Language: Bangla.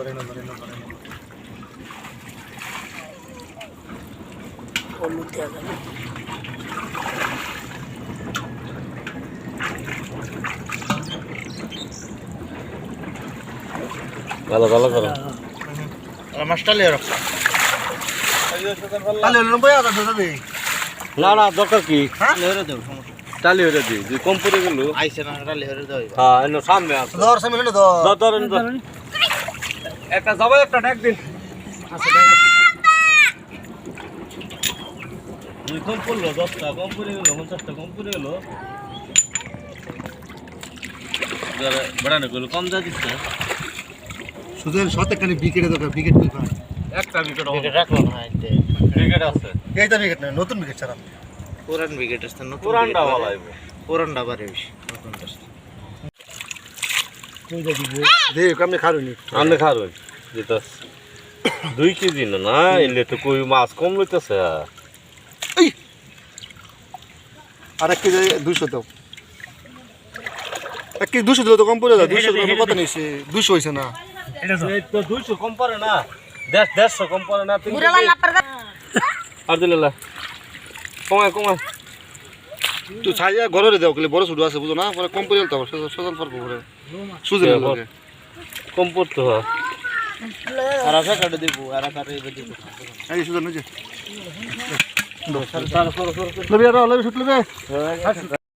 ধরে না ধরে না ধরে না হলুদ দেওয়া যাবে। ভালো ভালো করো। মাছটা লিয়ে রাখো। না না দরকার কি? টালি হয়ে দি যে কম পড়ে গেল। আইছে না দেব হ্যাঁ সামনে ধর সামনে ধর ধর। একটা যাব একটা ডাক দিন। দুই কম পড়ল দশটা কম পড়ে গেলো পঞ্চাশটা কম পড়ে গেলো। বেড়ানো গেলো কম যা দিচ্ছে। সুদের সাথে কানে বিকেটে দরকার বিকেট একটা বিকেট রাখল না আছে। এইটা বিকেট না নতুন বিকেট ছাড়া। পুরান বিকেট আছে নতুন পুরানটা ভালো পুরানটা বাড়ে বেশি নতুনটা দে কামনে খারুনি আমনে খারুন? যেটা দুই কেজি না না এলে তো কই মাছ কম লইতেছে। আর এক কেজি দুশো দাও। এক কেজি দুশো দিলে তো কম পড়ে যায়। দুশো কত নিয়েছে? দুশো হয়েছে না। দুইশো কম পড়ে না। দেড় দেড়শো কম পড়ে না। আর দিলে। কমায় কমায়। কেলে বড় ছুটু আছে বুঝো না? পরে কম পড়ে তো সজাল পারব পরে সুজে হ্যাঁ, লাগে কম পড়তে হয়। আর আশা কাটে দিব আর আশা কাটে দিব। এই সুজন নজে সর সর সর লবি আর লবি। ছুট লবি